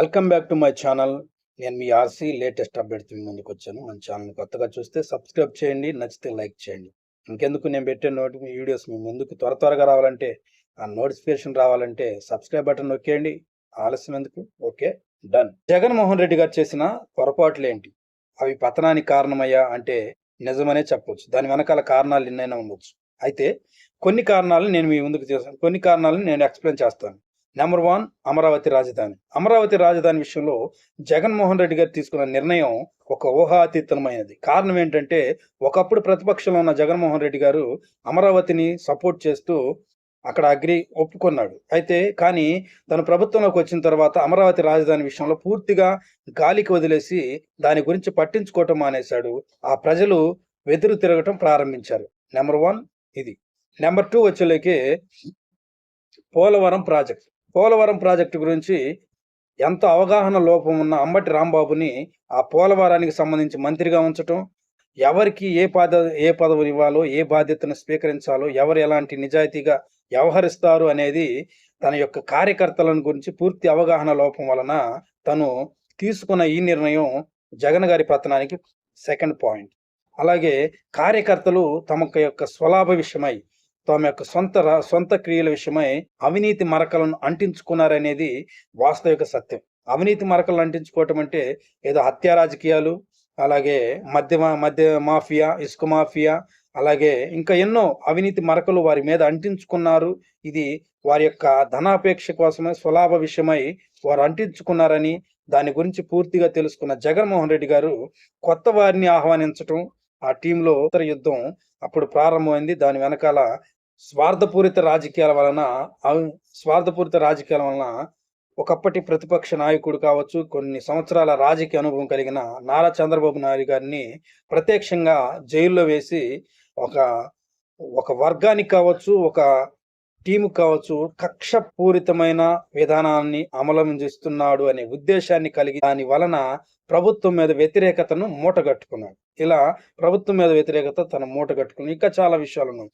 Welcome back to my channel నేను మీ RC latest update మీ ముందుకు వచ్చాను. మన ఛానల్ కొత్తగా చూస్తే సబ్స్క్రైబ్ చేయండి నచ్చితే లైక్ చేయండి. ఇంకెందుకు నేను పెట్టే నోటి వీడియోస్ మీ ముందుకు త్వర త్వరగా రావాలంటే ఆ నోటిఫికేషన్ రావాలంటే సబ్స్క్రైబ్ బటన్ నొక్కేయండి. ఆలస్యం ఎందుకు? ఓకే డన్ జగన్మోహన్ రెడ్డి గారు చేసిన పొరపాట్లు ఏంటి? అవి పతనానికి కారణమయ్యా అంటే నిజమనే చెప్పవచ్చు దాని వెనకాల కారణాలు ఎన్నైనా ఉండొచ్చు. అయితే కొన్ని కారణాలు నేను మీ ముందుకు చేస్తాను. కొన్ని కారణాలను నేను ఎక్స్ప్లెయిన్ చేస్తాను. నెంబర్ వన్ అమరావతి రాజధాని. అమరావతి రాజధాని విషయంలో జగన్మోహన్ రెడ్డి గారు తీసుకున్న నిర్ణయం ఒక ఊహాతీతమైనది. కారణం ఏంటంటే ఒకప్పుడు ప్రతిపక్షంలో ఉన్న జగన్మోహన్ రెడ్డి గారు అమరావతిని సపోర్ట్ చేస్తూ అక్కడ అగ్రి ఒప్పుకున్నాడు. అయితే కానీ తన ప్రభుత్వంలోకి వచ్చిన తర్వాత అమరావతి రాజధాని విషయంలో పూర్తిగా గాలికి వదిలేసి దాని గురించి పట్టించుకోవటం మానేశాడు. ఆ ప్రజలు వెదురు తిరగటం ప్రారంభించారు. నెంబర్ వన్ ఇది. నెంబర్ టూ వచ్చేలోకి పోలవరం ప్రాజెక్ట్. పోలవరం ప్రాజెక్టు గురించి ఎంతో అవగాహన లోపం ఉన్న అంబటి రాంబాబుని ఆ పోలవరానికి సంబంధించి మంత్రిగా ఉంచటం ఎవరికి ఏ పద ఏ పదవిని ఇవ్వాలో ఏ బాధ్యతను స్వీకరించాలో ఎవరు ఎలాంటి నిజాయితీగా వ్యవహరిస్తారు అనేది తన యొక్క కార్యకర్తలను గురించి పూర్తి అవగాహన లోపం వలన తను తీసుకున్న ఈ నిర్ణయం జగన్ గారి పతనానికి సెకండ్ పాయింట్ అలాగే కార్యకర్తలు తమ యొక్క స్వలాభ విషయమై తమ యొక్క సొంత సొంత క్రియల విషయమై అవినీతి మరకలను అంటించుకున్నారనేది వాస్తవిక సత్యం. అవినీతి మరకలను అంటించుకోవటం అంటే ఏదో హత్యా రాజకీయాలు అలాగే మధ్య మధ్య మాఫియా ఇసుక మాఫియా అలాగే ఇంకా ఎన్నో అవినీతి మరకలు వారి మీద అంటించుకున్నారు. ఇది వారి యొక్క ధనాపేక్ష కోసమే స్వలాభ విషయమై వారు అంటించుకున్నారని దాని గురించి పూర్తిగా తెలుసుకున్న జగన్మోహన్ రెడ్డి గారు కొత్త వారిని ఆహ్వానించటం ఆ టీంలో ఉత్తర యుద్ధం అప్పుడు ప్రారంభమైంది. దాని వెనకాల స్వార్థపూరిత రాజకీయాల వలన స్వార్థపూరిత రాజకీయాల వలన ఒకప్పటి ప్రతిపక్ష నాయకుడు కావచ్చు కొన్ని సంవత్సరాల రాజకీయ అనుభవం కలిగిన నారా చంద్రబాబు నాయుడు గారిని ప్రత్యక్షంగా జైల్లో వేసి ఒక ఒక వర్గానికి కావచ్చు ఒక టీము కావచ్చు కక్షపూరితమైన విధానాన్ని అమలం చేస్తున్నాడు అనే ఉద్దేశాన్ని కలిగి దాని వలన ప్రభుత్వం మీద వ్యతిరేకతను మూటగట్టుకున్నాడు. ఇలా ప్రభుత్వం మీద వ్యతిరేకత తన మూట కట్టుకుని ఇంకా చాలా విషయాలు ఉన్నాయి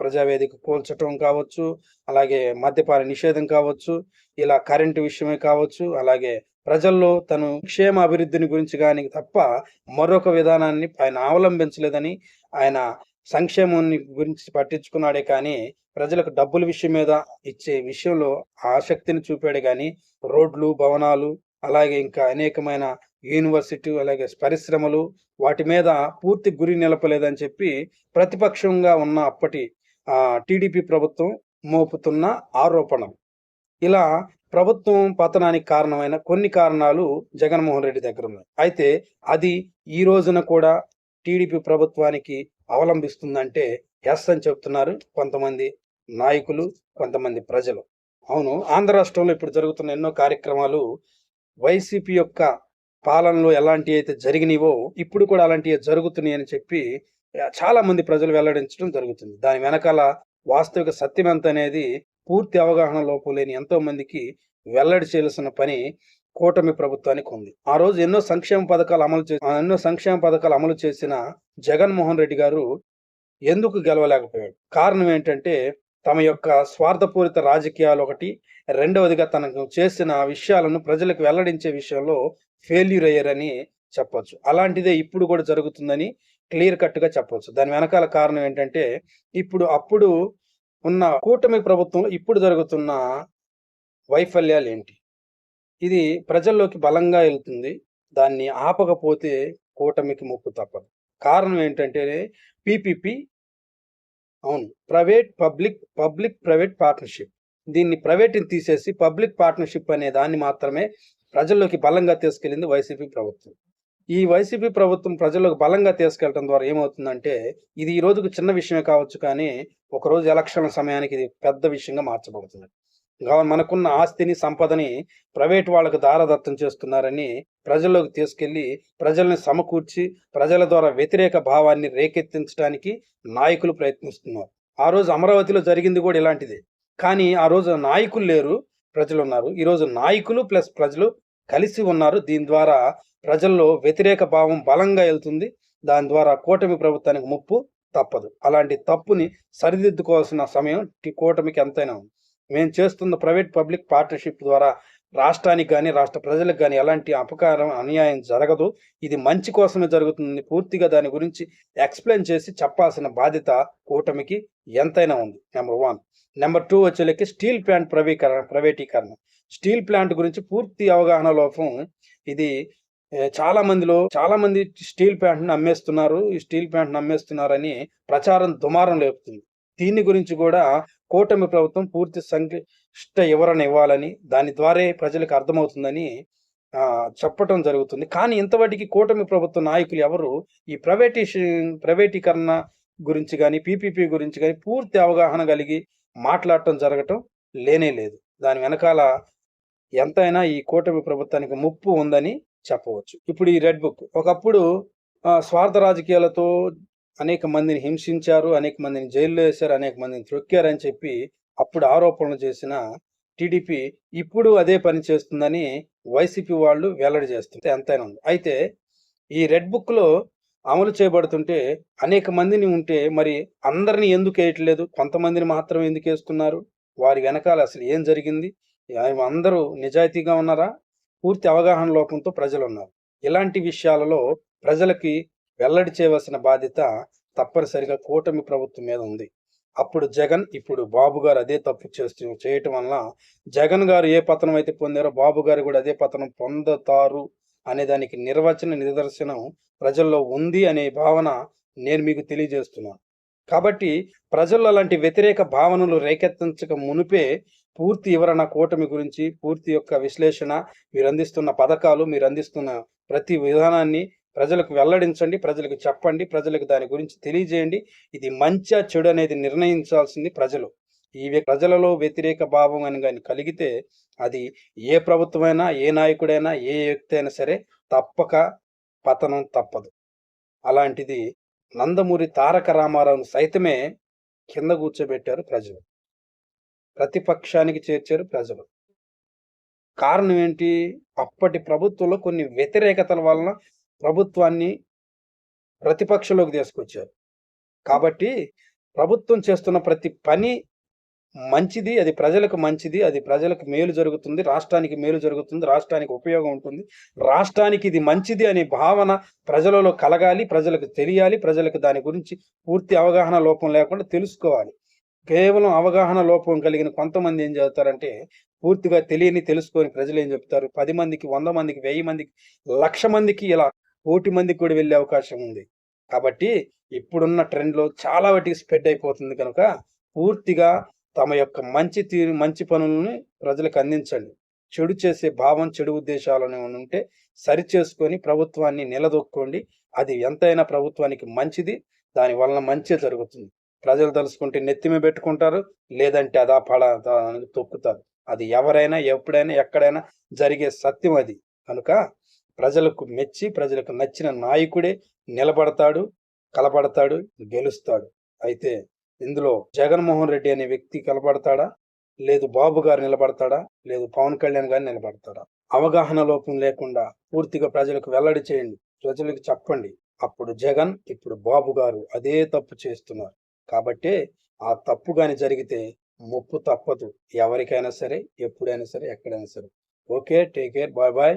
ప్రజావేదిక కూల్చటం కావచ్చు అలాగే మద్యపాన నిషేధం కావచ్చు ఇలా కరెంటు విషయమే కావచ్చు అలాగే ప్రజల్లో తను క్షేమ అభివృద్ధిని గురించి కానీ తప్ప మరొక విధానాన్ని ఆయన అవలంబించలేదని ఆయన సంక్షేమాన్ని గురించి పట్టించుకున్నాడే కానీ ప్రజలకు డబ్బుల విషయం మీద ఇచ్చే విషయంలో ఆసక్తిని చూపాడు కానీ రోడ్లు భవనాలు అలాగే ఇంకా అనేకమైన యూనివర్సిటీ అలాగే పరిశ్రమలు వాటి మీద పూర్తి గురి నిలపలేదని చెప్పి ప్రతిపక్షంగా ఉన్న అప్పటి టీడీపీ ప్రభుత్వం మోపుతున్న ఆరోపణలు. ఇలా ప్రభుత్వం పతనానికి కారణమైన కొన్ని కారణాలు జగన్మోహన్ రెడ్డి దగ్గర ఉన్నాయి. అయితే అది ఈ రోజున కూడా టీడీపీ ప్రభుత్వానికి అవలంబిస్తుందంటే ఎస్ అని చెప్తున్నారు కొంతమంది నాయకులు కొంతమంది ప్రజలు. అవును ఆంధ్ర రాష్ట్రంలో ఇప్పుడు జరుగుతున్న ఎన్నో కార్యక్రమాలు వైసీపీ యొక్క పాలనలో ఎలాంటివి అయితే జరిగినవో ఇప్పుడు కూడా అలాంటివి జరుగుతున్నాయి అని చెప్పి చాలా మంది ప్రజలు వెల్లడించడం జరుగుతుంది. దాని వెనకాల వాస్తవిక సత్యం ఎంత అనేది పూర్తి అవగాహన లోపం లేని ఎంతో మందికి వెల్లడి చేయాల్సిన పని కూటమి ప్రభుత్వానికి ఉంది. ఆ రోజు ఎన్నో సంక్షేమ పథకాలు అమలు చే ఎన్నో సంక్షేమ పథకాలు అమలు చేసిన జగన్మోహన్ రెడ్డి గారు ఎందుకు గెలవలేకపోయాడు? కారణం ఏంటంటే తమ యొక్క స్వార్థపూరిత రాజకీయాలు ఒకటి రెండవదిగా తనకు చేసిన విషయాలను ప్రజలకు వెల్లడించే విషయంలో ఫెయిల్యూర్ అయ్యారని చెప్పొచ్చు. అలాంటిదే ఇప్పుడు కూడా జరుగుతుందని క్లియర్ కట్గా చెప్పవచ్చు చెప్పొచ్చు. దాని వెనకాల కారణం ఏంటంటే ఇప్పుడు అప్పుడు ఉన్న కూటమి ప్రభుత్వంలో ఇప్పుడు జరుగుతున్న వైఫల్యాలు ఏంటి? ఇది ప్రజల్లోకి బలంగా వెళ్తుంది. దాన్ని ఆపకపోతే కూటమికి ముప్పు తప్పదు. కారణం ఏంటంటే పీపీపీ అవును private public public private partnership. దీన్ని ప్రైవేట్ని తీసేసి పబ్లిక్ పార్ట్నర్షిప్ అనే దాన్ని మాత్రమే ప్రజల్లోకి బలంగా తీసుకెళ్ళింది వైసీపీ ప్రభుత్వం. ఈ వైసీపీ ప్రభుత్వం ప్రజల్లోకి బలంగా తీసుకెళ్ళడం ద్వారా ఏమవుతుందంటే ఇది ఈ రోజుకు చిన్న విషయమే కావచ్చు కానీ ఒక రోజు ఎలక్షన్ల సమయానికి ఇది పెద్ద విషయంగా మార్చబడుతుంది. మనకున్న ఆస్తిని సంపదని ప్రైవేట్ వాళ్ళకు దారదత్తం చేస్తున్నారని ప్రజల్లోకి తీసుకెళ్ళి ప్రజల్ని సమకూర్చి ప్రజల ద్వారా వ్యతిరేక భావాన్ని రేకెత్తించడానికి నాయకులు ప్రయత్నిస్తున్నారు. ఆ రోజు అమరావతిలో జరిగింది కూడా ఇలాంటిదే. కానీ ఆ రోజు నాయకులు లేరు ప్రజలు ఉన్నారు ఈరోజు నాయకులు ప్లస్ ప్రజలు కలిసి ఉన్నారు. దీని ద్వారా ప్రజల్లో వ్యతిరేక భావం బలంగా వెళ్తుంది. దాని ద్వారా కూటమి ప్రభుత్వానికి ముప్పు తప్పదు. అలాంటి తప్పుని సరిదిద్దుకోవాల్సిన సమయం కూటమికి ఎంతైనా ఉంది. మేము చేస్తున్న ప్రైవేట్ పబ్లిక్ పార్ట్నర్షిప్ ద్వారా రాష్ట్రానికి కానీ రాష్ట్ర ప్రజలకు కానీ ఎలాంటి అపకారం అన్యాయం జరగదు. ఇది మంచి కోసమే జరుగుతుంది పూర్తిగా దాని గురించి ఎక్స్ప్లెయిన్ చేసి చెప్పాల్సిన బాధ్యత కూటమికి ఎంతైనా ఉంది. Number one. నెంబర్ టూ వచ్చేలకి స్టీల్ ప్లాంట్ ప్రవీకరణ ప్రైవేటీకరణ. స్టీల్ ప్లాంట్ గురించి పూర్తి అవగాహన లోపం ఇది చాలా మందిలో చాలా మంది స్టీల్ ప్లాంట్ని అమ్మేస్తున్నారు ఈ స్టీల్ ప్లాంట్ని అమ్మేస్తున్నారని ప్రచారం దుమారం లేపుతుంది. దీని గురించి కూడా కూటమి ప్రభుత్వం పూర్తి సంక్లిష్ట వివరణ ఇవ్వాలని దాని ద్వారా ప్రజలకు అర్థమవుతుందని చెప్పటం జరుగుతుంది. కానీ ఇంతవాటికి కూటమి ప్రభుత్వ నాయకులు ఎవరు? ఈ ప్రైవేటేషన్ ప్రైవేటీకరణ గురించి కానీ పీపీపీ గురించి కానీ పూర్తి అవగాహన కలిగి మాట్లాడటం జరగటం లేనే లేదు. దాని వెనకాల ఎంతైనా ఈ కూటమి ప్రభుత్వానికి ముప్పు ఉందని చెప్పవచ్చు. ఇప్పుడు ఈ రెడ్ బుక్. ఒకప్పుడు స్వార్థ రాజకీయాలతో అనేక మందిని హింసించారు అనేక మందిని జైల్లో వేశారు అనేక మందిని త్రొక్కారని చెప్పి అప్పుడు ఆరోపణలు చేసిన టీడీపీ ఇప్పుడు అదే పని చేస్తుందని వైసీపీ వాళ్ళు వెల్లడి చేస్తుంది ఎంతైనా ఉంది. అయితే ఈ రెడ్ బుక్లో అమలు చేయబడుతుంటే అనేక మందిని ఉంటే మరి అందరిని ఎందుకు వేయట్లేదు? కొంతమందిని మాత్రం ఎందుకు వేస్తున్నారు? వారి వెనకాల అసలు ఏం జరిగింది? అందరూ నిజాయితీగా ఉన్నారా? పూర్తి అవగాహన లోపంతో ప్రజలు ఉన్నారు ఇలాంటి విషయాలలో ప్రజలకి వెల్లడి చేయవలసిన బాధ్యత తప్పనిసరిగా కూటమి ప్రభుత్వం మీద ఉంది. అప్పుడు జగన్ ఇప్పుడు బాబు గారు అదే తప్పు చేస్తూ చేయటం వలన జగన్ గారు ఏ పతనం అయితే పొందారో బాబు గారు కూడా అదే పతనం పొందుతారు అనే దానికి నిర్వచన నిదర్శనం ప్రజల్లో ఉంది అనే భావన నేను మీకు తెలియజేస్తున్నాను. కాబట్టి ప్రజల్లో అలాంటి వ్యతిరేక భావనలు రేకెత్తించక మునిపే పూర్తి వివరణ కూటమి గురించి పూర్తి యొక్క విశ్లేషణ మీరు అందిస్తున్న పథకాలు మీరు అందిస్తున్న ప్రతి విధానాన్ని ప్రజలకు వెల్లడించండి ప్రజలకు చెప్పండి ప్రజలకు దాని గురించి తెలియజేయండి. ఇది మంచా చెడు అనేది నిర్ణయించాల్సింది ప్రజలు. ఈ ప్రజలలో వ్యతిరేక భావం అని కానీ కలిగితే అది ఏ ప్రభుత్వమైనా ఏ నాయకుడైనా ఏ వ్యక్తి అయినా సరే తప్పక పతనం తప్పదు. అలాంటిది నందమూరి తారక రామారావును సైతమే కింద కూర్చోబెట్టారు ప్రజలు. ప్రతిపక్షానికి చేర్చారు ప్రజలు. కారణం ఏంటి? అప్పటి ప్రభుత్వంలో కొన్ని వ్యతిరేకతల వలన ప్రభుత్వాన్ని ప్రతిపక్షంలోకి తీసుకొచ్చారు. కాబట్టి ప్రభుత్వం చేస్తున్న ప్రతి పని మంచిది అది ప్రజలకు మంచిది అది ప్రజలకు మేలు జరుగుతుంది రాష్ట్రానికి మేలు జరుగుతుంది రాష్ట్రానికి ఉపయోగం ఉంటుంది. రాష్ట్రానికి ఇది మంచిది అనే భావన ప్రజలలో కలగాలి ప్రజలకు తెలియాలి ప్రజలకు దాని గురించి పూర్తి అవగాహన లోపం లేకుండా తెలుసుకోవాలి. కేవలం అవగాహన లోపం కలిగిన కొంతమంది ఏం చదువుతారంటే పూర్తిగా తెలియని తెలుసుకొని ప్రజలు ఏం చెప్తారు? పది మందికి వంద మందికి వెయ్యి మందికి లక్ష మందికి ఇలా కోటి మందికి కూడా వెళ్ళే అవకాశం ఉంది. కాబట్టి ఇప్పుడున్న ట్రెండ్లో చాలా వాటికి స్ప్రెడ్ అయిపోతుంది కనుక పూర్తిగా తమ యొక్క మంచి తీరు మంచి పనులని ప్రజలకు అందించండి. చెడు చేసే భావం చెడు ఉద్దేశాలను ఉంటే సరి చేసుకొని ప్రభుత్వాన్ని నిలదొక్కోండి. అది ఎంతైనా ప్రభుత్వానికి మంచిది. దాని వలన మంచి జరుగుతుంది. ప్రజలు తలుసుకుంటే నెత్తిమే పెట్టుకుంటారు. లేదంటే అదా పడ తొక్కుతారు. అది ఎవరైనా ఎప్పుడైనా ఎక్కడైనా జరిగే సత్యం అది. కనుక ప్రజలకు మెచ్చి ప్రజలకు నచ్చిన నాయకుడే నిలబడతాడు కలబడతాడు గెలుస్తాడు. అయితే ఇందులో జగన్మోహన్ రెడ్డి అనే వ్యక్తి కలబడతాడా? లేదు బాబు గారు నిలబడతాడా? లేదు పవన్ కళ్యాణ్ గారు నిలబడతాడా? అవగాహన లోపం లేకుండా పూర్తిగా ప్రజలకు వెల్లడి చేయండి ప్రజలకు చెప్పండి. అప్పుడు జగన్ ఇప్పుడు బాబు గారు అదే తప్పు చేస్తున్నారు. కాబట్టి ఆ తప్పు కానీ జరిగితే ముప్పు తప్పదు. ఎవరికైనా సరే ఎప్పుడైనా సరే ఎక్కడైనా సరే. Okay take care bye bye.